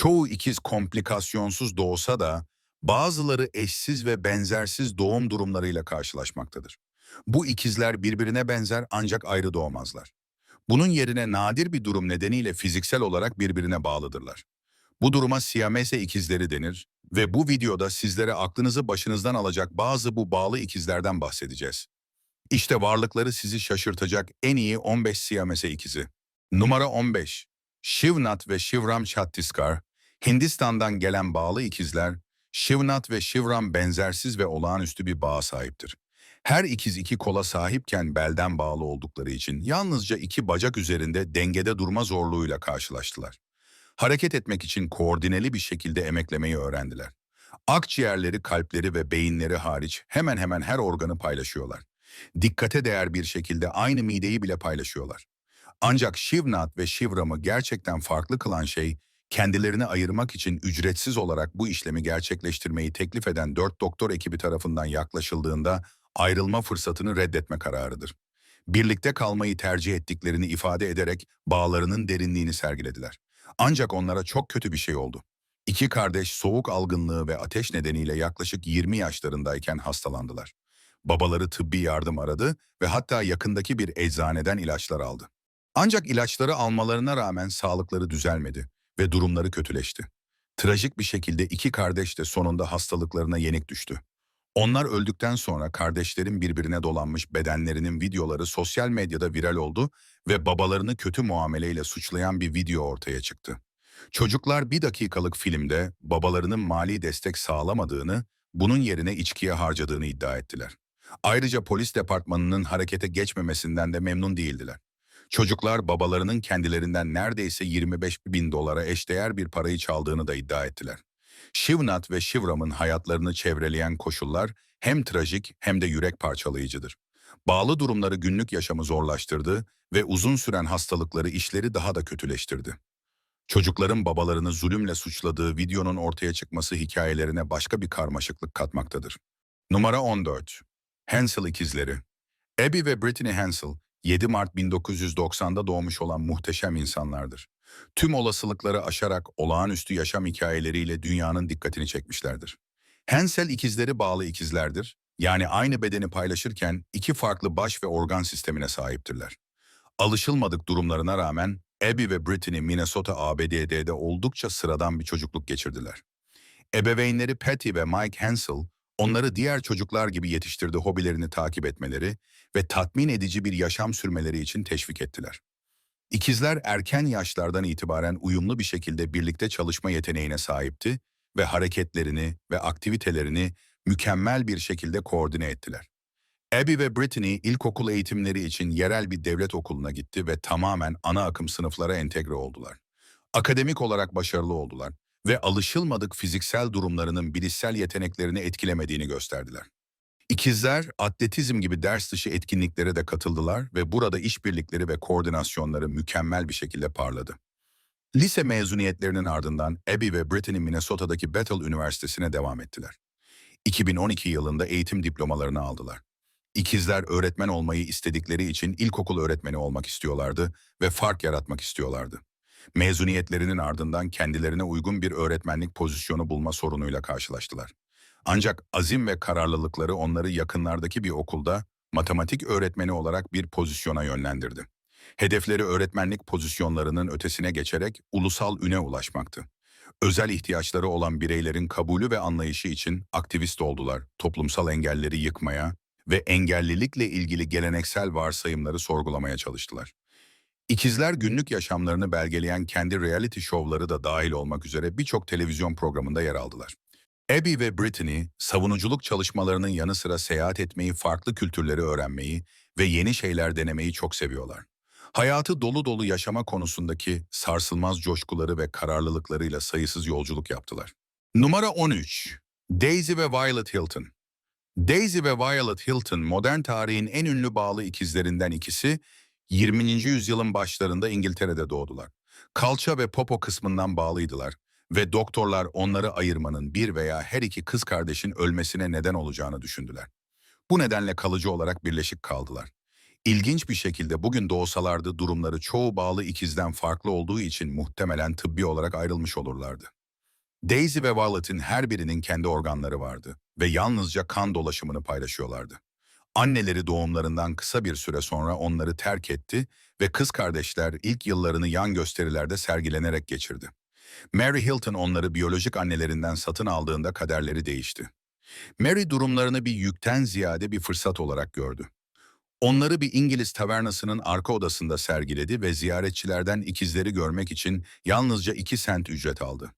Çoğu ikiz komplikasyonsuz doğsa da bazıları eşsiz ve benzersiz doğum durumlarıyla karşılaşmaktadır. Bu ikizler birbirine benzer ancak ayrı doğmazlar. Bunun yerine nadir bir durum nedeniyle fiziksel olarak birbirine bağlıdırlar. Bu duruma Siamese ikizleri denir ve bu videoda sizlere aklınızı başınızdan alacak bazı bu bağlı ikizlerden bahsedeceğiz. İşte varlıkları sizi şaşırtacak en iyi 15 Siamese ikizi. Numara 15. Shivnat ve Shivram Chattiskar, Hindistan'dan gelen bağlı ikizler, Shivnat ve Shivram benzersiz ve olağanüstü bir bağa sahiptir. Her ikiz iki kola sahipken belden bağlı oldukları için yalnızca iki bacak üzerinde dengede durma zorluğuyla karşılaştılar. Hareket etmek için koordineli bir şekilde emeklemeyi öğrendiler. Akciğerleri, kalpleri ve beyinleri hariç hemen hemen her organı paylaşıyorlar. Dikkate değer bir şekilde aynı mideyi bile paylaşıyorlar. Ancak Shivnat ve Shivram'ı gerçekten farklı kılan şey, kendilerini ayırmak için ücretsiz olarak bu işlemi gerçekleştirmeyi teklif eden dört doktor ekibi tarafından yaklaşıldığında ayrılma fırsatını reddetme kararıdır. Birlikte kalmayı tercih ettiklerini ifade ederek bağlarının derinliğini sergilediler. Ancak onlara çok kötü bir şey oldu. İki kardeş soğuk algınlığı ve ateş nedeniyle yaklaşık 20 yaşlarındayken hastalandılar. Babaları tıbbi yardım aradı ve hatta yakındaki bir eczaneden ilaçlar aldı. Ancak ilaçları almalarına rağmen sağlıkları düzelmedi ve durumları kötüleşti. Trajik bir şekilde iki kardeş de sonunda hastalıklarına yenik düştü. Onlar öldükten sonra kardeşlerin birbirine dolanmış bedenlerinin videoları sosyal medyada viral oldu ve babalarını kötü muameleyle suçlayan bir video ortaya çıktı. Çocuklar bir dakikalık filmde babalarının mali destek sağlamadığını, bunun yerine içkiye harcadığını iddia ettiler. Ayrıca polis departmanının harekete geçmemesinden de memnun değildiler. Çocuklar babalarının kendilerinden neredeyse 25 bin dolara eşdeğer bir parayı çaldığını da iddia ettiler. Shivnat ve Shivram'ın hayatlarını çevreleyen koşullar hem trajik hem de yürek parçalayıcıdır. Bağlı durumları günlük yaşamı zorlaştırdı ve uzun süren hastalıkları işleri daha da kötüleştirdi. Çocukların babalarını zulümle suçladığı videonun ortaya çıkması hikayelerine başka bir karmaşıklık katmaktadır. Numara 14. Hansel ikizleri Abby ve Brittany Hansel, 7 Mart 1990'da doğmuş olan muhteşem insanlardır. Tüm olasılıkları aşarak olağanüstü yaşam hikayeleriyle dünyanın dikkatini çekmişlerdir. Hansel ikizleri bağlı ikizlerdir, yani aynı bedeni paylaşırken iki farklı baş ve organ sistemine sahiptirler. Alışılmadık durumlarına rağmen Abby ve Brittany Minnesota ABD'de oldukça sıradan bir çocukluk geçirdiler. Ebeveynleri Patty ve Mike Hansel, onları diğer çocuklar gibi yetiştirdi hobilerini takip etmeleri ve tatmin edici bir yaşam sürmeleri için teşvik ettiler. İkizler erken yaşlardan itibaren uyumlu bir şekilde birlikte çalışma yeteneğine sahipti ve hareketlerini ve aktivitelerini mükemmel bir şekilde koordine ettiler. Abby ve Brittany ilkokul eğitimleri için yerel bir devlet okuluna gitti ve tamamen ana akım sınıflara entegre oldular. Akademik olarak başarılı oldular ve alışılmadık fiziksel durumlarının bilişsel yeteneklerini etkilemediğini gösterdiler. İkizler atletizm gibi ders dışı etkinliklere de katıldılar ve burada işbirlikleri ve koordinasyonları mükemmel bir şekilde parladı. Lise mezuniyetlerinin ardından Abby ve Brittany Minnesota'daki Bethel Üniversitesi'ne devam ettiler. 2012 yılında eğitim diplomalarını aldılar. İkizler öğretmen olmayı istedikleri için ilkokul öğretmeni olmak istiyorlardı ve fark yaratmak istiyorlardı. Mezuniyetlerinin ardından kendilerine uygun bir öğretmenlik pozisyonu bulma sorunuyla karşılaştılar. Ancak azim ve kararlılıkları onları yakınlardaki bir okulda matematik öğretmeni olarak bir pozisyona yönlendirdi. Hedefleri öğretmenlik pozisyonlarının ötesine geçerek ulusal üne ulaşmaktı. Özel ihtiyaçları olan bireylerin kabulü ve anlayışı için aktivist oldular, toplumsal engelleri yıkmaya ve engellilikle ilgili geleneksel varsayımları sorgulamaya çalıştılar. İkizler günlük yaşamlarını belgeleyen kendi reality şovları da dahil olmak üzere birçok televizyon programında yer aldılar. Abby ve Brittany, savunuculuk çalışmalarının yanı sıra seyahat etmeyi, farklı kültürleri öğrenmeyi ve yeni şeyler denemeyi çok seviyorlar. Hayatı dolu dolu yaşama konusundaki sarsılmaz coşkuları ve kararlılıklarıyla sayısız yolculuk yaptılar. Numara 13. Daisy ve Violet Hilton Daisy ve Violet Hilton modern tarihin en ünlü bağlı ikizlerinden ikisi 20. yüzyılın başlarında İngiltere'de doğdular. Kalça ve popo kısmından bağlıydılar ve doktorlar onları ayırmanın bir veya her iki kız kardeşin ölmesine neden olacağını düşündüler. Bu nedenle kalıcı olarak birleşik kaldılar. İlginç bir şekilde bugün doğsalardı durumları çoğu bağlı ikizden farklı olduğu için muhtemelen tıbbi olarak ayrılmış olurlardı. Daisy ve Violet'in her birinin kendi organları vardı ve yalnızca kan dolaşımını paylaşıyorlardı. Anneleri doğumlarından kısa bir süre sonra onları terk etti ve kız kardeşler ilk yıllarını yan gösterilerde sergilenerek geçirdi. Mary Hilton onları biyolojik annelerinden satın aldığında kaderleri değişti. Mary durumlarını bir yükten ziyade bir fırsat olarak gördü. Onları bir İngiliz tavernasının arka odasında sergiledi ve ziyaretçilerden ikizleri görmek için yalnızca iki sent ücret aldı.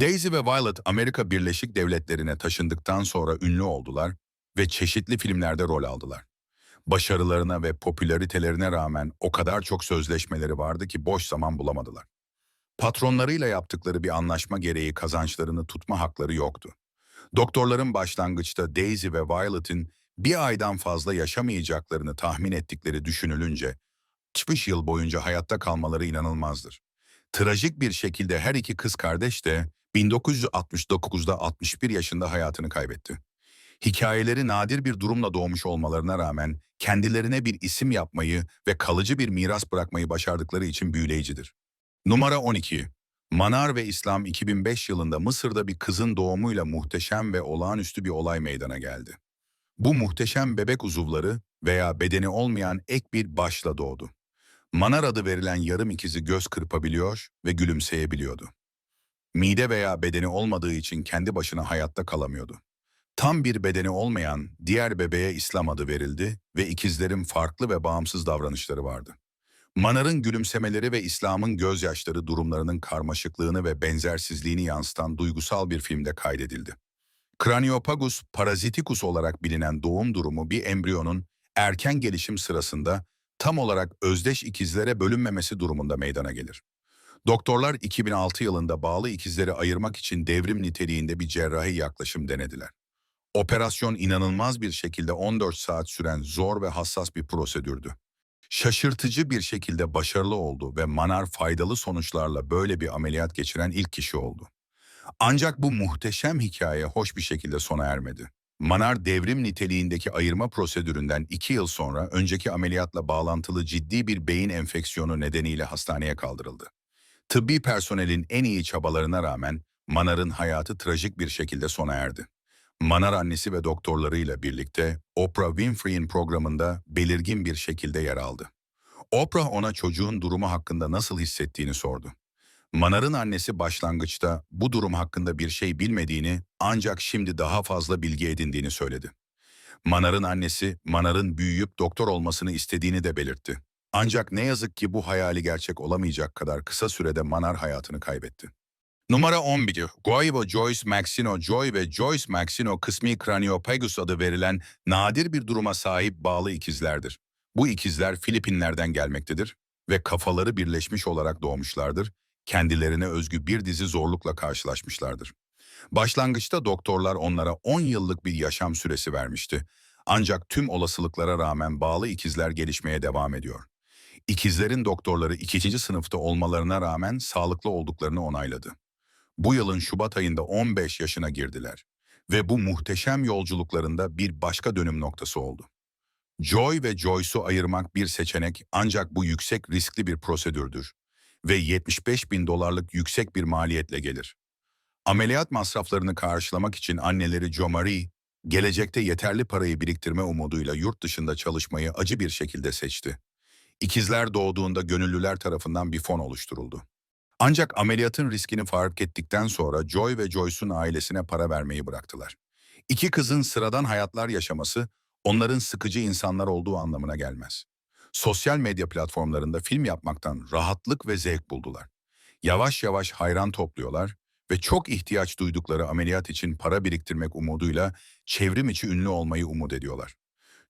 Daisy ve Violet Amerika Birleşik Devletleri'ne taşındıktan sonra ünlü oldular ve çeşitli filmlerde rol aldılar. Başarılarına ve popülaritelerine rağmen o kadar çok sözleşmeleri vardı ki boş zaman bulamadılar. Patronlarıyla yaptıkları bir anlaşma gereği kazançlarını tutma hakları yoktu. Doktorların başlangıçta Daisy ve Violet'in bir aydan fazla yaşamayacaklarını tahmin ettikleri düşünülünce 60 yıl boyunca hayatta kalmaları inanılmazdır. Trajik bir şekilde her iki kız kardeş de 1969'da 61 yaşında hayatını kaybetti. Hikayeleri nadir bir durumla doğmuş olmalarına rağmen kendilerine bir isim yapmayı ve kalıcı bir miras bırakmayı başardıkları için büyüleyicidir. Numara 12. Manar ve İslam 2005 yılında Mısır'da bir kızın doğumuyla muhteşem ve olağanüstü bir olay meydana geldi. Bu muhteşem bebek uzuvları veya bedeni olmayan ek bir başla doğdu. Manar adı verilen yarım ikizi göz kırpabiliyor ve gülümseyebiliyordu. Mide veya bedeni olmadığı için kendi başına hayatta kalamıyordu. Tam bir bedeni olmayan diğer bebeğe İslam adı verildi ve ikizlerin farklı ve bağımsız davranışları vardı. Manar'ın gülümsemeleri ve İslam'ın gözyaşları durumlarının karmaşıklığını ve benzersizliğini yansıtan duygusal bir filmde kaydedildi. Craniopagus parasiticus olarak bilinen doğum durumu bir embriyonun erken gelişim sırasında tam olarak özdeş ikizlere bölünmemesi durumunda meydana gelir. Doktorlar 2006 yılında bağlı ikizleri ayırmak için devrim niteliğinde bir cerrahi yaklaşım denediler. Operasyon inanılmaz bir şekilde 14 saat süren zor ve hassas bir prosedürdü. Şaşırtıcı bir şekilde başarılı oldu ve Manar faydalı sonuçlarla böyle bir ameliyat geçiren ilk kişi oldu. Ancak bu muhteşem hikaye hoş bir şekilde sona ermedi. Manar devrim niteliğindeki ayırma prosedüründen iki yıl sonra önceki ameliyatla bağlantılı ciddi bir beyin enfeksiyonu nedeniyle hastaneye kaldırıldı. Tıbbi personelin en iyi çabalarına rağmen Manar'ın hayatı trajik bir şekilde sona erdi. Manar annesi ve doktorlarıyla birlikte Oprah Winfrey'in programında belirgin bir şekilde yer aldı. Oprah ona çocuğun durumu hakkında nasıl hissettiğini sordu. Manar'ın annesi başlangıçta bu durum hakkında bir şey bilmediğini ancak şimdi daha fazla bilgi edindiğini söyledi. Manar'ın annesi Manar'ın büyüyüp doktor olmasını istediğini de belirtti. Ancak ne yazık ki bu hayali gerçek olamayacak kadar kısa sürede Manar hayatını kaybetti. Numara 11. Guaibo Joyce Maxino Joy ve Joyce Maxino kısmi Craniopagus adı verilen nadir bir duruma sahip bağlı ikizlerdir. Bu ikizler Filipinler'den gelmektedir ve kafaları birleşmiş olarak doğmuşlardır. Kendilerine özgü bir dizi zorlukla karşılaşmışlardır. Başlangıçta doktorlar onlara 10 yıllık bir yaşam süresi vermişti. Ancak tüm olasılıklara rağmen bağlı ikizler gelişmeye devam ediyor. İkizlerin doktorları ikinci sınıfta olmalarına rağmen sağlıklı olduklarını onayladı. Bu yılın Şubat ayında 15 yaşına girdiler ve bu muhteşem yolculuklarında bir başka dönüm noktası oldu. Joy ve Joyce'u ayırmak bir seçenek ancak bu yüksek riskli bir prosedürdür ve 75 bin dolarlık yüksek bir maliyetle gelir. Ameliyat masraflarını karşılamak için anneleri Jo Marie, gelecekte yeterli parayı biriktirme umuduyla yurt dışında çalışmayı acı bir şekilde seçti. İkizler doğduğunda gönüllüler tarafından bir fon oluşturuldu. Ancak ameliyatın riskini fark ettikten sonra Joy ve Joyce'un ailesine para vermeyi bıraktılar. İki kızın sıradan hayatlar yaşaması onların sıkıcı insanlar olduğu anlamına gelmez. Sosyal medya platformlarında film yapmaktan rahatlık ve zevk buldular. Yavaş yavaş hayran topluyorlar ve çok ihtiyaç duydukları ameliyat için para biriktirmek umuduyla çevrim içi ünlü olmayı umut ediyorlar.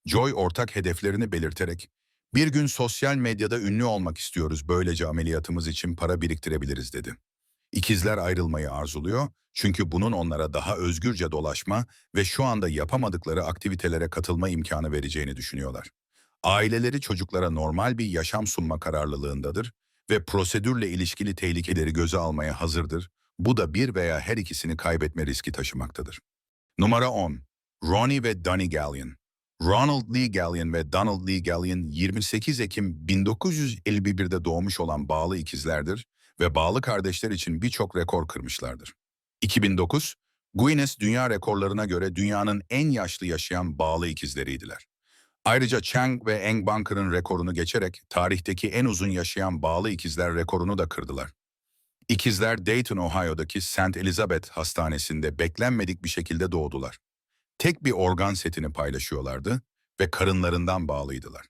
Joy ortak hedeflerini belirterek bir gün sosyal medyada ünlü olmak istiyoruz, böylece ameliyatımız için para biriktirebiliriz dedi. İkizler ayrılmayı arzuluyor çünkü bunun onlara daha özgürce dolaşma ve şu anda yapamadıkları aktivitelere katılma imkanı vereceğini düşünüyorlar. Aileleri çocuklara normal bir yaşam sunma kararlılığındadır ve prosedürle ilişkili tehlikeleri göze almaya hazırdır. Bu da bir veya her ikisini kaybetme riski taşımaktadır. Numara 10. Ronnie ve Donnie Gallion Ronald Lee Gallion ve Donald Lee Gallion 28 Ekim 1951'de doğmuş olan bağlı ikizlerdir ve bağlı kardeşler için birçok rekor kırmışlardır. 2009, Guinness Dünya Rekorlarına göre dünyanın en yaşlı yaşayan bağlı ikizleriydiler. Ayrıca Chang ve Eng Bunker'ın rekorunu geçerek tarihteki en uzun yaşayan bağlı ikizler rekorunu da kırdılar. İkizler Dayton, Ohio'daki St. Elizabeth Hastanesi'nde beklenmedik bir şekilde doğdular. Tek bir organ setini paylaşıyorlardı ve karınlarından bağlıydılar.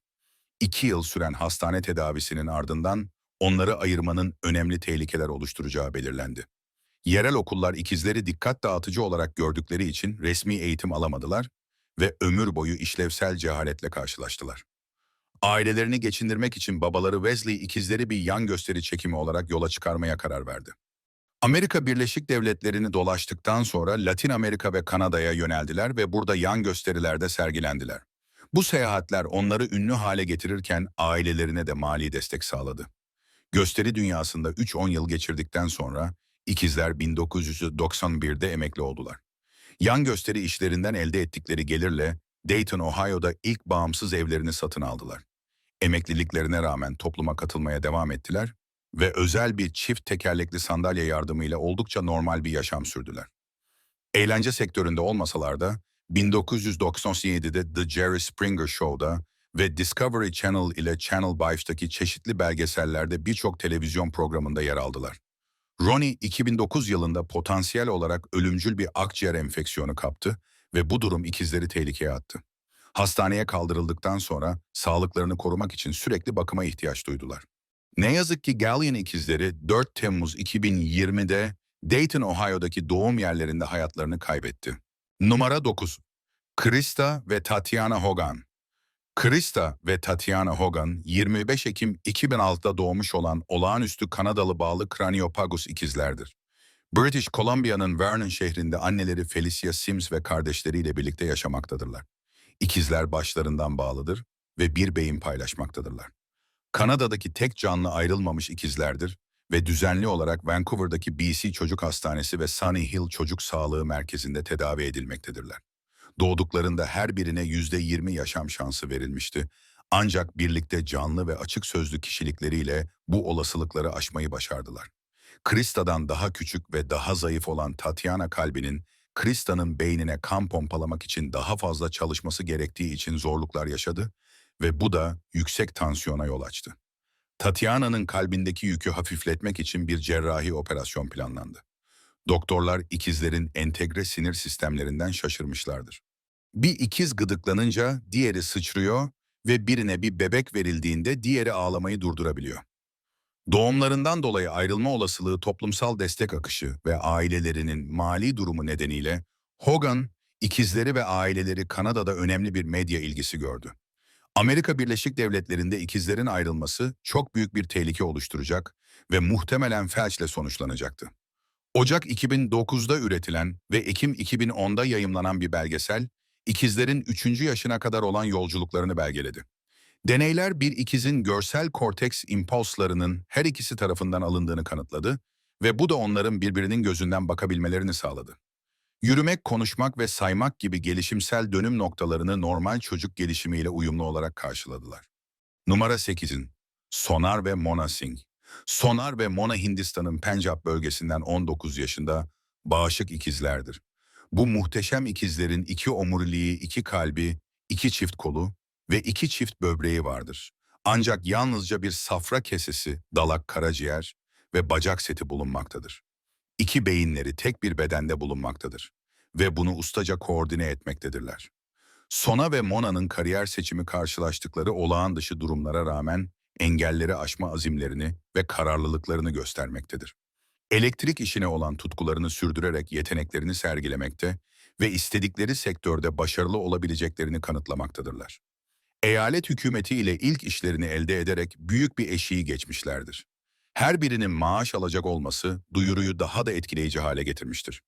İki yıl süren hastane tedavisinin ardından onları ayırmanın önemli tehlikeler oluşturacağı belirlendi. Yerel okullar ikizleri dikkat dağıtıcı olarak gördükleri için resmi eğitim alamadılar ve ömür boyu işlevsel cehaletle karşılaştılar. Ailelerini geçindirmek için babaları Wesley ikizleri bir yan gösteri çekimi olarak yola çıkarmaya karar verdi. Amerika Birleşik Devletleri'ni dolaştıktan sonra Latin Amerika ve Kanada'ya yöneldiler ve burada yan gösterilerde sergilendiler. Bu seyahatler onları ünlü hale getirirken ailelerine de mali destek sağladı. Gösteri dünyasında 3-10 yıl geçirdikten sonra ikizler 1991'de emekli oldular. Yan gösteri işlerinden elde ettikleri gelirle Dayton, Ohio'da ilk bağımsız evlerini satın aldılar. Emekliliklerine rağmen topluma katılmaya devam ettiler ve özel bir çift tekerlekli sandalye yardımıyla oldukça normal bir yaşam sürdüler. Eğlence sektöründe olmasalar da 1997'de The Jerry Springer Show'da ve Discovery Channel ile Channel 5'taki çeşitli belgesellerde birçok televizyon programında yer aldılar. Ronnie 2009 yılında potansiyel olarak ölümcül bir akciğer enfeksiyonu kaptı ve bu durum ikizleri tehlikeye attı. Hastaneye kaldırıldıktan sonra sağlıklarını korumak için sürekli bakıma ihtiyaç duydular. Ne yazık ki Gallion ikizleri 4 Temmuz 2020'de Dayton, Ohio'daki doğum yerlerinde hayatlarını kaybetti. Numara 9. Krista ve Tatiana Hogan Krista ve Tatiana Hogan, 25 Ekim 2006'da doğmuş olan olağanüstü Kanadalı bağlı Craniopagus ikizlerdir. British Columbia'nın Vernon şehrinde anneleri Felicia Sims ve kardeşleriyle birlikte yaşamaktadırlar. İkizler başlarından bağlıdır ve bir beyin paylaşmaktadırlar. Kanada'daki tek canlı ayrılmamış ikizlerdir ve düzenli olarak Vancouver'daki BC Çocuk Hastanesi ve Sunny Hill Çocuk Sağlığı Merkezi'nde tedavi edilmektedirler. Doğduklarında her birine yüzde yirmi yaşam şansı verilmişti. Ancak birlikte canlı ve açık sözlü kişilikleriyle bu olasılıkları aşmayı başardılar. Krista'dan daha küçük ve daha zayıf olan Tatiana kalbinin, Krista'nın beynine kan pompalamak için daha fazla çalışması gerektiği için zorluklar yaşadı ve bu da yüksek tansiyona yol açtı. Tatiana'nın kalbindeki yükü hafifletmek için bir cerrahi operasyon planlandı. Doktorlar ikizlerin entegre sinir sistemlerinden şaşırmışlardır. Bir ikiz gıdıklanınca diğeri sıçrıyor ve birine bir bebek verildiğinde diğeri ağlamayı durdurabiliyor. Doğumlarından dolayı ayrılma olasılığı toplumsal destek akışı ve ailelerinin mali durumu nedeniyle Hogan, ikizleri ve aileleri Kanada'da önemli bir medya ilgisi gördü. Amerika Birleşik Devletleri'nde ikizlerin ayrılması çok büyük bir tehlike oluşturacak ve muhtemelen felçle sonuçlanacaktı. Ocak 2009'da üretilen ve Ekim 2010'da yayımlanan bir belgesel, ikizlerin 3. yaşına kadar olan yolculuklarını belgeledi. Deneyler bir ikizin görsel korteks impulslarının her ikisi tarafından alındığını kanıtladı ve bu da onların birbirinin gözünden bakabilmelerini sağladı. Yürümek, konuşmak ve saymak gibi gelişimsel dönüm noktalarını normal çocuk gelişimiyle uyumlu olarak karşıladılar. Numara 8'in Sonar ve Mona Singh Sonar ve Mona Hindistan'ın Pencap bölgesinden 19 yaşında bağışık ikizlerdir. Bu muhteşem ikizlerin iki omuriliği, iki kalbi, iki çift kolu ve iki çift böbreği vardır. Ancak yalnızca bir safra kesesi, dalak karaciğer ve bacak seti bulunmaktadır. İki beyinleri tek bir bedende bulunmaktadır ve bunu ustaca koordine etmektedirler. Sona ve Mona'nın kariyer seçimi karşılaştıkları olağan dışı durumlara rağmen engelleri aşma azimlerini ve kararlılıklarını göstermektedir. Elektrik işine olan tutkularını sürdürerek yeteneklerini sergilemekte ve istedikleri sektörde başarılı olabileceklerini kanıtlamaktadırlar. Eyalet hükümeti ile ilk işlerini elde ederek büyük bir eşiği geçmişlerdir. Her birinin maaş alacak olması duyuruyu daha da etkileyici hale getirmiştir.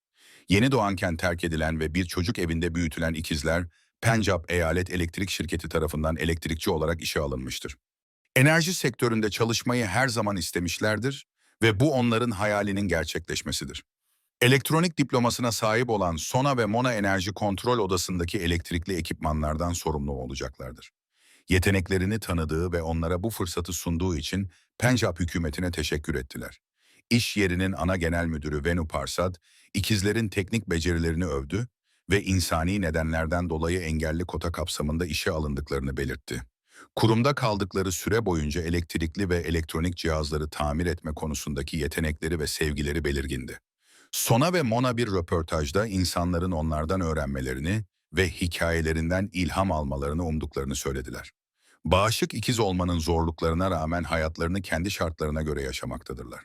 Yeni doğanken terk edilen ve bir çocuk evinde büyütülen ikizler, Pencap Eyalet Elektrik Şirketi tarafından elektrikçi olarak işe alınmıştır. Enerji sektöründe çalışmayı her zaman istemişlerdir ve bu onların hayalinin gerçekleşmesidir. Elektronik diplomasına sahip olan Sona ve Mona Enerji Kontrol Odası'ndaki elektrikli ekipmanlardan sorumlu olacaklardır. Yeteneklerini tanıdığı ve onlara bu fırsatı sunduğu için Pencap hükümetine teşekkür ettiler. İş yerinin ana genel müdürü Venu Parsad, ikizlerin teknik becerilerini övdü ve insani nedenlerden dolayı engelli kota kapsamında işe alındıklarını belirtti. Kurumda kaldıkları süre boyunca elektrikli ve elektronik cihazları tamir etme konusundaki yetenekleri ve sevgileri belirgindi. Sona ve Mona bir röportajda insanların onlardan öğrenmelerini ve hikayelerinden ilham almalarını umduklarını söylediler. Bağışık ikiz olmanın zorluklarına rağmen hayatlarını kendi şartlarına göre yaşamaktadırlar.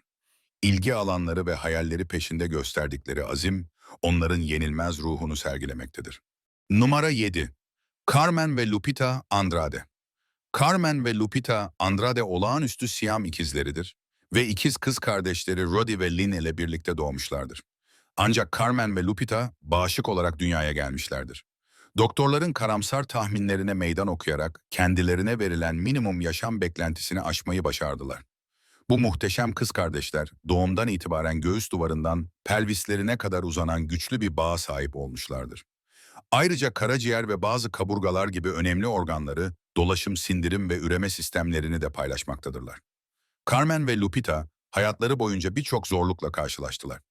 İlgi alanları ve hayalleri peşinde gösterdikleri azim, onların yenilmez ruhunu sergilemektedir. Numara 7. Carmen ve Lupita Andrade Carmen ve Lupita Andrade olağanüstü Siyam ikizleridir ve ikiz kız kardeşleri Rodi ve Lynn ile birlikte doğmuşlardır. Ancak Carmen ve Lupita bağışık olarak dünyaya gelmişlerdir. Doktorların karamsar tahminlerine meydan okuyarak kendilerine verilen minimum yaşam beklentisini aşmayı başardılar. Bu muhteşem kız kardeşler doğumdan itibaren göğüs duvarından pelvislerine kadar uzanan güçlü bir bağa sahip olmuşlardır. Ayrıca karaciğer ve bazı kaburgalar gibi önemli organları, dolaşım, sindirim ve üreme sistemlerini de paylaşmaktadırlar. Carmen ve Lupita hayatları boyunca birçok zorlukla karşılaştılar.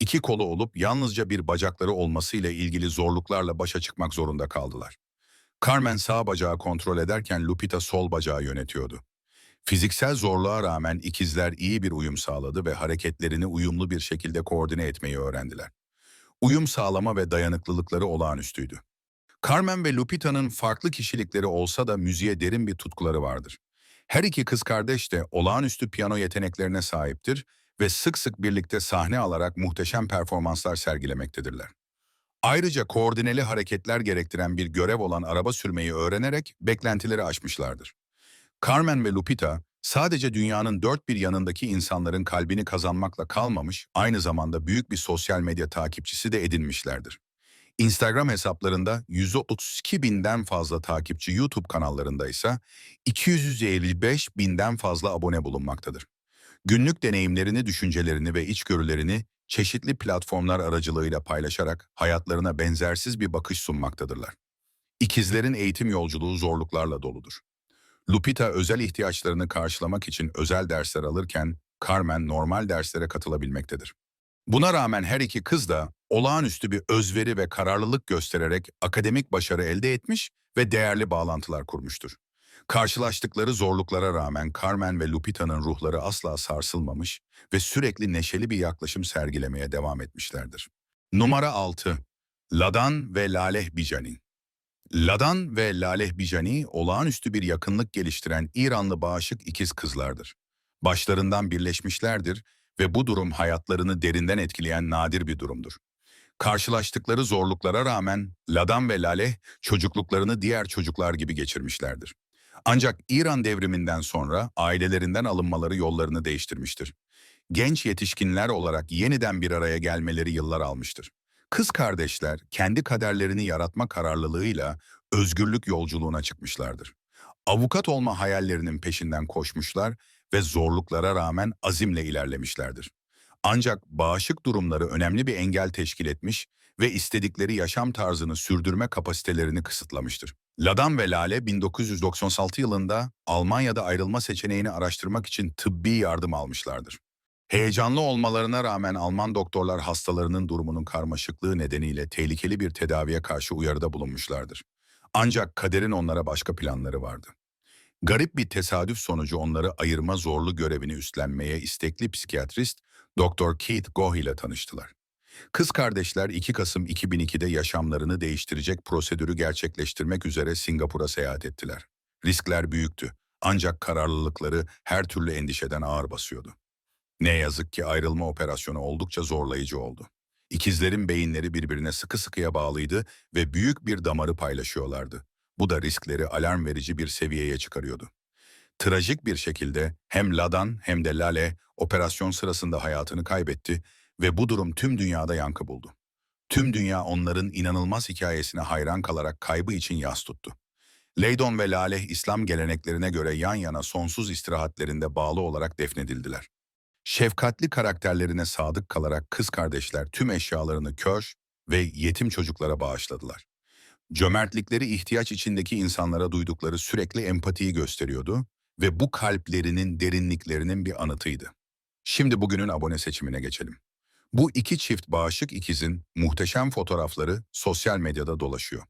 İki kolu olup yalnızca bir bacakları olmasıyla ilgili zorluklarla başa çıkmak zorunda kaldılar. Carmen sağ bacağı kontrol ederken Lupita sol bacağı yönetiyordu. Fiziksel zorluğa rağmen ikizler iyi bir uyum sağladı ve hareketlerini uyumlu bir şekilde koordine etmeyi öğrendiler. Uyum sağlama ve dayanıklılıkları olağanüstüydü. Carmen ve Lupita'nın farklı kişilikleri olsa da müziğe derin bir tutkuları vardır. Her iki kız kardeş de olağanüstü piyano yeteneklerine sahiptir ve sık sık birlikte sahne alarak muhteşem performanslar sergilemektedirler. Ayrıca koordineli hareketler gerektiren bir görev olan araba sürmeyi öğrenerek beklentileri aşmışlardır. Carmen ve Lupita sadece dünyanın dört bir yanındaki insanların kalbini kazanmakla kalmamış, aynı zamanda büyük bir sosyal medya takipçisi de edinmişlerdir. Instagram hesaplarında 132 binden fazla takipçi, YouTube kanallarında ise 255 binden fazla abone bulunmaktadır. Günlük deneyimlerini, düşüncelerini ve içgörülerini çeşitli platformlar aracılığıyla paylaşarak hayatlarına benzersiz bir bakış sunmaktadırlar. İkizlerin eğitim yolculuğu zorluklarla doludur. Lupita özel ihtiyaçlarını karşılamak için özel dersler alırken Carmen normal derslere katılabilmektedir. Buna rağmen her iki kız da olağanüstü bir özveri ve kararlılık göstererek akademik başarı elde etmiş ve değerli bağlantılar kurmuştur. Karşılaştıkları zorluklara rağmen Carmen ve Lupita'nın ruhları asla sarsılmamış ve sürekli neşeli bir yaklaşım sergilemeye devam etmişlerdir. Numara 6. Ladan ve Laleh Bijani Ladan ve Laleh Bijani olağanüstü bir yakınlık geliştiren İranlı bağışık ikiz kızlardır. Başlarından birleşmişlerdir ve bu durum hayatlarını derinden etkileyen nadir bir durumdur. Karşılaştıkları zorluklara rağmen Ladan ve Laleh çocukluklarını diğer çocuklar gibi geçirmişlerdir. Ancak İran devriminden sonra ailelerinden alınmaları yollarını değiştirmiştir. Genç yetişkinler olarak yeniden bir araya gelmeleri yıllar almıştır. Kız kardeşler kendi kaderlerini yaratma kararlılığıyla özgürlük yolculuğuna çıkmışlardır. Avukat olma hayallerinin peşinden koşmuşlar ve zorluklara rağmen azimle ilerlemişlerdir. Ancak bağışık durumları önemli bir engel teşkil etmiş ve istedikleri yaşam tarzını sürdürme kapasitelerini kısıtlamıştır. Ladan ve Lale 1996 yılında Almanya'da ayrılma seçeneğini araştırmak için tıbbi yardım almışlardır. Heyecanlı olmalarına rağmen Alman doktorlar hastalarının durumunun karmaşıklığı nedeniyle tehlikeli bir tedaviye karşı uyarıda bulunmuşlardır. Ancak kaderin onlara başka planları vardı. Garip bir tesadüf sonucu onları ayırma zorlu görevini üstlenmeye istekli psikiyatrist Dr. Keith Goh ile tanıştılar. Kız kardeşler 2 Kasım 2002'de yaşamlarını değiştirecek prosedürü gerçekleştirmek üzere Singapur'a seyahat ettiler. Riskler büyüktü ancak kararlılıkları her türlü endişeden ağır basıyordu. Ne yazık ki ayrılma operasyonu oldukça zorlayıcı oldu. İkizlerin beyinleri birbirine sıkı sıkıya bağlıydı ve büyük bir damarı paylaşıyorlardı. Bu da riskleri alarm verici bir seviyeye çıkarıyordu. Trajik bir şekilde hem Ladan hem de Lale operasyon sırasında hayatını kaybetti ve bu durum tüm dünyada yankı buldu. Tüm dünya onların inanılmaz hikayesine hayran kalarak kaybı için yas tuttu. Leydon ve Lale İslam geleneklerine göre yan yana sonsuz istirahatlerinde bağlı olarak defnedildiler. Şefkatli karakterlerine sadık kalarak kız kardeşler tüm eşyalarını kör ve yetim çocuklara bağışladılar. Cömertlikleri ihtiyaç içindeki insanlara duydukları sürekli empatiyi gösteriyordu ve bu kalplerinin derinliklerinin bir anıtıydı. Şimdi bugünün abone seçimine geçelim. Bu iki çift bağışık ikizin muhteşem fotoğrafları sosyal medyada dolaşıyor.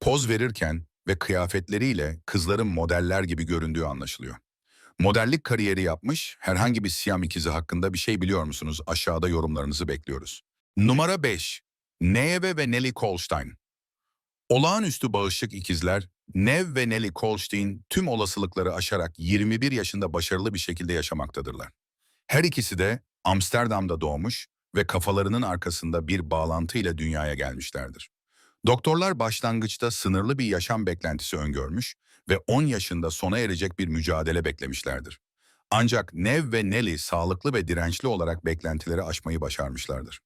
Poz verirken ve kıyafetleriyle kızların modeller gibi göründüğü anlaşılıyor. Modellik kariyeri yapmış herhangi bir Siyam ikizi hakkında bir şey biliyor musunuz? Aşağıda yorumlarınızı bekliyoruz. Numara 5. Neve ve Nelly Kolstein. Olağanüstü bağışık ikizler, Nev ve Nelly Kolstein tüm olasılıkları aşarak 21 yaşında başarılı bir şekilde yaşamaktadırlar. Her ikisi de Amsterdam'da doğmuş ve kafalarının arkasında bir bağlantıyla dünyaya gelmişlerdir. Doktorlar başlangıçta sınırlı bir yaşam beklentisi öngörmüş ve 10 yaşında sona erecek bir mücadele beklemişlerdir. Ancak Nev ve Nelly sağlıklı ve dirençli olarak beklentileri aşmayı başarmışlardır.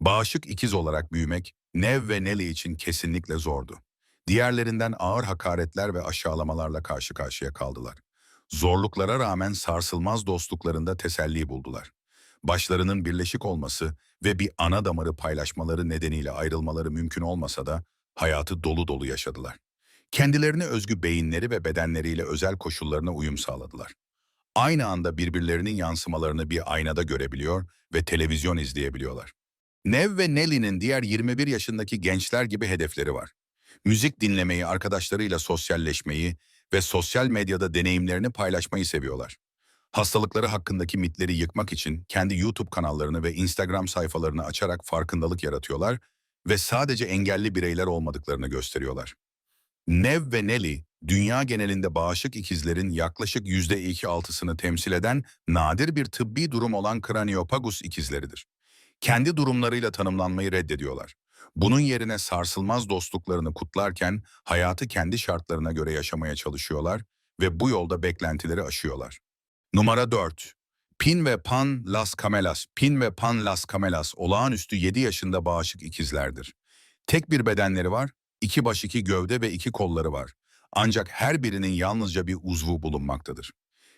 Bağışık ikiz olarak büyümek Nev ve Nelly için kesinlikle zordu. Diğerlerinden ağır hakaretler ve aşağılamalarla karşı karşıya kaldılar. Zorluklara rağmen sarsılmaz dostluklarında teselli buldular. Başlarının birleşik olması ve bir ana damarı paylaşmaları nedeniyle ayrılmaları mümkün olmasa da hayatı dolu dolu yaşadılar. Kendilerine özgü beyinleri ve bedenleriyle özel koşullarına uyum sağladılar. Aynı anda birbirlerinin yansımalarını bir aynada görebiliyor ve televizyon izleyebiliyorlar. Nev ve Nelly'nin diğer 21 yaşındaki gençler gibi hedefleri var. Müzik dinlemeyi, arkadaşlarıyla sosyalleşmeyi ve sosyal medyada deneyimlerini paylaşmayı seviyorlar. Hastalıkları hakkındaki mitleri yıkmak için kendi YouTube kanallarını ve Instagram sayfalarını açarak farkındalık yaratıyorlar ve sadece engelli bireyler olmadıklarını gösteriyorlar. Nev ve Nelly, dünya genelinde bağışık ikizlerin yaklaşık %2-6'sını temsil eden nadir bir tıbbi durum olan kraniopagus ikizleridir. Kendi durumlarıyla tanımlanmayı reddediyorlar. Bunun yerine sarsılmaz dostluklarını kutlarken hayatı kendi şartlarına göre yaşamaya çalışıyorlar ve bu yolda beklentileri aşıyorlar. Numara 4. Pin ve Pan Las Camelas. Pin ve Pan Las Camelas olağanüstü 7 yaşında bağışık ikizlerdir. Tek bir bedenleri var, iki baş iki gövde ve iki kolları var. Ancak her birinin yalnızca bir uzvu bulunmaktadır.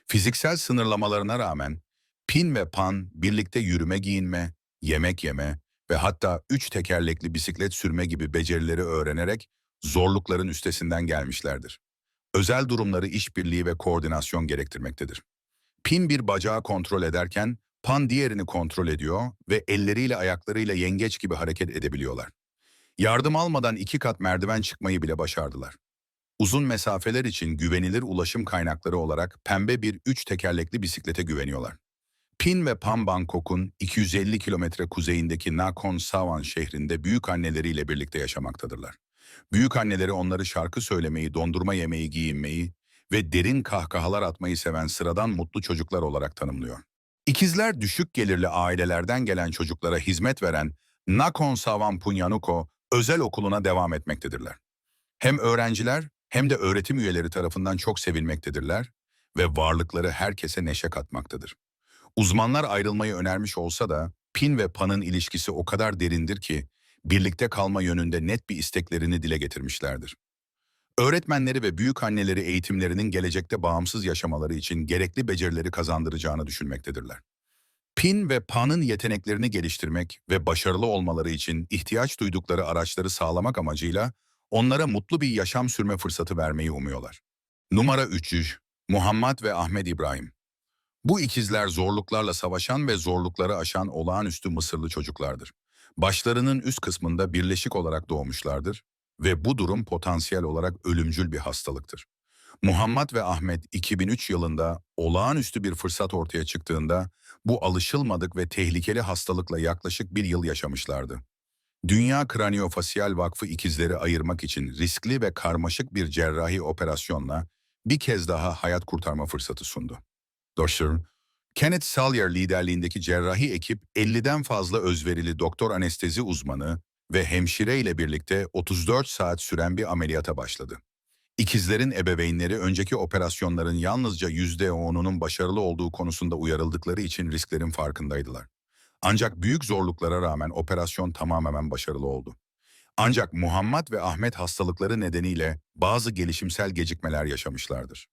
Fiziksel sınırlamalarına rağmen Pin ve Pan birlikte yürüme giyinme, yemek yeme ve hatta üç tekerlekli bisiklet sürme gibi becerileri öğrenerek zorlukların üstesinden gelmişlerdir. Özel durumları işbirliği ve koordinasyon gerektirmektedir. Pin bir bacağı kontrol ederken Pan diğerini kontrol ediyor ve elleriyle ayaklarıyla yengeç gibi hareket edebiliyorlar. Yardım almadan iki kat merdiven çıkmayı bile başardılar. Uzun mesafeler için güvenilir ulaşım kaynakları olarak pembe bir üç tekerlekli bisiklete güveniyorlar. Pin ve Pan Bangkok'un 250 kilometre kuzeyindeki Nakhon Sawan şehrinde büyük anneleriyle birlikte yaşamaktadırlar. Büyük anneleri onları şarkı söylemeyi, dondurma yemeyi, giyinmeyi ve derin kahkahalar atmayı seven sıradan mutlu çocuklar olarak tanımlıyor. İkizler düşük gelirli ailelerden gelen çocuklara hizmet veren Nakhon Sawan Punyanuko özel okuluna devam etmektedirler. Hem öğrenciler hem de öğretim üyeleri tarafından çok sevilmektedirler ve varlıkları herkese neşe katmaktadır. Uzmanlar ayrılmayı önermiş olsa da Pin ve Pan'ın ilişkisi o kadar derindir ki birlikte kalma yönünde net bir isteklerini dile getirmişlerdir. Öğretmenleri ve büyük anneleri eğitimlerinin gelecekte bağımsız yaşamaları için gerekli becerileri kazandıracağını düşünmektedirler. Pin ve Pan'ın yeteneklerini geliştirmek ve başarılı olmaları için ihtiyaç duydukları araçları sağlamak amacıyla onlara mutlu bir yaşam sürme fırsatı vermeyi umuyorlar. Numara 300 Muhammed ve Ahmet İbrahim Bu ikizler zorluklarla savaşan ve zorlukları aşan olağanüstü Mısırlı çocuklardır. Başlarının üst kısmında birleşik olarak doğmuşlardır ve bu durum potansiyel olarak ölümcül bir hastalıktır. Muhammed ve Ahmet 2003 yılında olağanüstü bir fırsat ortaya çıktığında bu alışılmadık ve tehlikeli hastalıkla yaklaşık bir yıl yaşamışlardı. Dünya Kraniofasyal Vakfı ikizleri ayırmak için riskli ve karmaşık bir cerrahi operasyonla bir kez daha hayat kurtarma fırsatı sundu. Dr. Kenneth Salyer liderliğindeki cerrahi ekip 50'den fazla özverili doktor anestezi uzmanı ve hemşire ile birlikte 34 saat süren bir ameliyata başladı. İkizlerin ebeveynleri önceki operasyonların yalnızca %10'unun başarılı olduğu konusunda uyarıldıkları için risklerin farkındaydılar. Ancak büyük zorluklara rağmen operasyon tamamen başarılı oldu. Ancak Muhammed ve Ahmet hastalıkları nedeniyle bazı gelişimsel gecikmeler yaşamışlardır.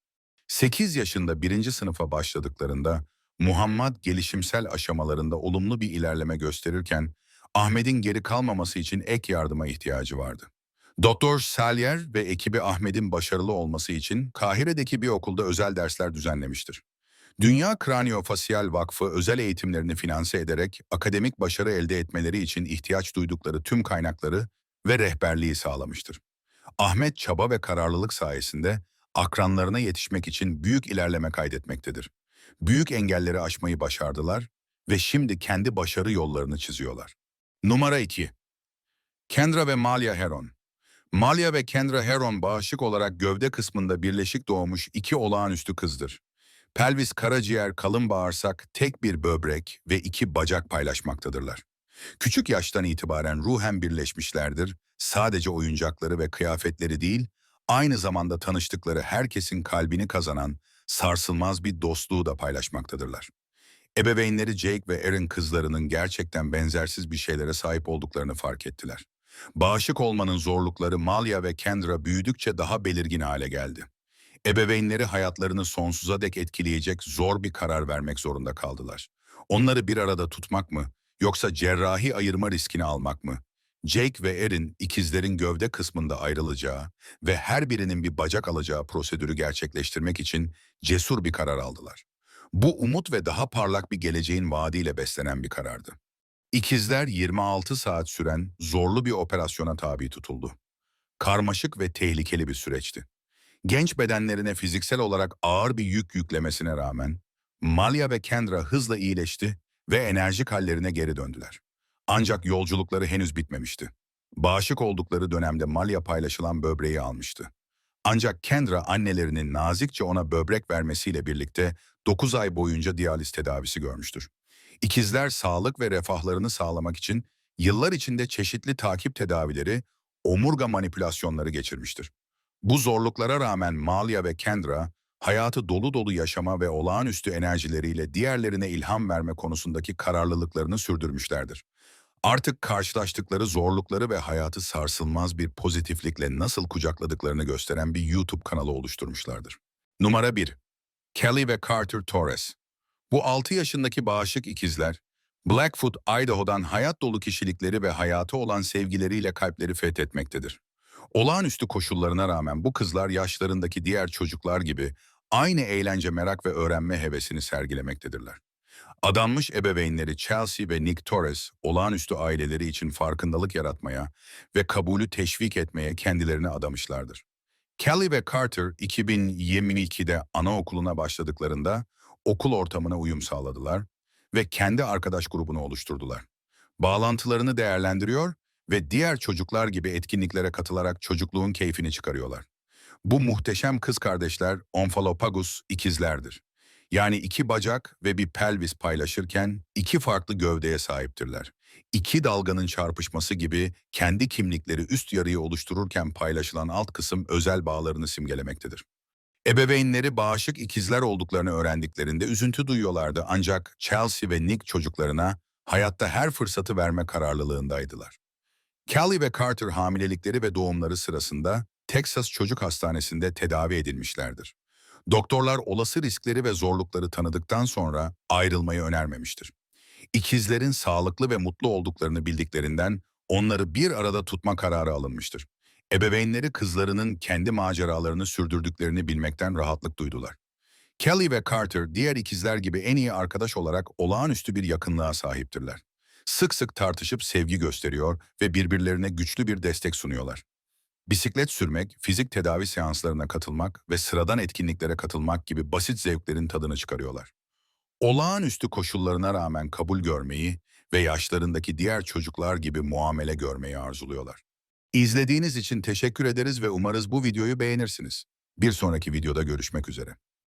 8 yaşında birinci sınıfa başladıklarında Muhammed gelişimsel aşamalarında olumlu bir ilerleme gösterirken Ahmet'in geri kalmaması için ek yardıma ihtiyacı vardı. Doktor Salyer ve ekibi Ahmet'in başarılı olması için Kahire'deki bir okulda özel dersler düzenlemiştir. Dünya Kraniofasyal Vakfı özel eğitimlerini finanse ederek akademik başarı elde etmeleri için ihtiyaç duydukları tüm kaynakları ve rehberliği sağlamıştır. Ahmet çaba ve kararlılık sayesinde akranlarına yetişmek için büyük ilerleme kaydetmektedir. Büyük engelleri aşmayı başardılar ve şimdi kendi başarı yollarını çiziyorlar. Numara 2. Kendra ve Malia Heron Malia ve Kendra Heron bağışık olarak gövde kısmında birleşik doğmuş iki olağanüstü kızdır. Pelvis, karaciğer, kalın bağırsak, tek bir böbrek ve iki bacak paylaşmaktadırlar. Küçük yaştan itibaren ruhen birleşmişlerdir. Sadece oyuncakları ve kıyafetleri değil, aynı zamanda tanıştıkları herkesin kalbini kazanan sarsılmaz bir dostluğu da paylaşmaktadırlar. Ebeveynleri Jake ve Erin kızlarının gerçekten benzersiz bir şeylere sahip olduklarını fark ettiler. Bağışık olmanın zorlukları Malia ve Kendra büyüdükçe daha belirgin hale geldi. Ebeveynleri hayatlarını sonsuza dek etkileyecek zor bir karar vermek zorunda kaldılar. Onları bir arada tutmak mı, yoksa cerrahi ayırma riskini almak mı? Jake ve Erin ikizlerin gövde kısmında ayrılacağı ve her birinin bir bacak alacağı prosedürü gerçekleştirmek için cesur bir karar aldılar. Bu umut ve daha parlak bir geleceğin vaadiyle beslenen bir karardı. İkizler 26 saat süren zorlu bir operasyona tabi tutuldu. Karmaşık ve tehlikeli bir süreçti. Genç bedenlerine fiziksel olarak ağır bir yük yüklemesine rağmen Malia ve Kendra hızla iyileşti ve enerjik hallerine geri döndüler. Ancak yolculukları henüz bitmemişti. Bağışık oldukları dönemde Malia paylaşılan böbreği almıştı. Ancak Kendra annelerinin nazikçe ona böbrek vermesiyle birlikte 9 ay boyunca diyaliz tedavisi görmüştür. İkizler sağlık ve refahlarını sağlamak için yıllar içinde çeşitli takip tedavileri, omurga manipülasyonları geçirmiştir. Bu zorluklara rağmen Malia ve Kendra, hayatı dolu dolu yaşama ve olağanüstü enerjileriyle diğerlerine ilham verme konusundaki kararlılıklarını sürdürmüşlerdir. Artık karşılaştıkları zorlukları ve hayatı sarsılmaz bir pozitiflikle nasıl kucakladıklarını gösteren bir YouTube kanalı oluşturmuşlardır. Numara 1. Kelly ve Carter Torres Bu 6 yaşındaki bağışık ikizler, Blackfoot, Idaho'dan hayat dolu kişilikleri ve hayatı olan sevgileriyle kalpleri fethetmektedir. Olağanüstü koşullarına rağmen bu kızlar yaşlarındaki diğer çocuklar gibi aynı eğlence merak ve öğrenme hevesini sergilemektedirler. Adanmış ebeveynleri Chelsea ve Nick Torres, olağanüstü aileleri için farkındalık yaratmaya ve kabulü teşvik etmeye kendilerini adamışlardır. Kelly ve Carter 2022'de anaokuluna başladıklarında okul ortamına uyum sağladılar ve kendi arkadaş grubunu oluşturdular. Bağlantılarını değerlendiriyor ve diğer çocuklar gibi etkinliklere katılarak çocukluğun keyfini çıkarıyorlar. Bu muhteşem kız kardeşler Omphalopagus ikizlerdir. Yani iki bacak ve bir pelvis paylaşırken iki farklı gövdeye sahiptirler. İki dalganın çarpışması gibi kendi kimlikleri üst yarıyı oluştururken paylaşılan alt kısım özel bağlarını simgelemektedir. Ebeveynleri bağışık ikizler olduklarını öğrendiklerinde üzüntü duyuyorlardı ancak Chelsea ve Nick çocuklarına hayatta her fırsatı verme kararlılığındaydılar. Kelly ve Carter hamilelikleri ve doğumları sırasında Texas Çocuk Hastanesi'nde tedavi edilmişlerdir. Doktorlar olası riskleri ve zorlukları tanıdıktan sonra ayrılmayı önermemiştir. İkizlerin sağlıklı ve mutlu olduklarını bildiklerinden onları bir arada tutma kararı alınmıştır. Ebeveynleri kızlarının kendi maceralarını sürdürdüklerini bilmekten rahatlık duydular. Kelly ve Carter diğer ikizler gibi en iyi arkadaş olarak olağanüstü bir yakınlığa sahiptirler. Sık sık tartışıp sevgi gösteriyor ve birbirlerine güçlü bir destek sunuyorlar. Bisiklet sürmek, fizik tedavi seanslarına katılmak ve sıradan etkinliklere katılmak gibi basit zevklerin tadını çıkarıyorlar. Olağanüstü koşullarına rağmen kabul görmeyi ve yaşlarındaki diğer çocuklar gibi muamele görmeyi arzuluyorlar. İzlediğiniz için teşekkür ederiz ve umarız bu videoyu beğenirsiniz. Bir sonraki videoda görüşmek üzere.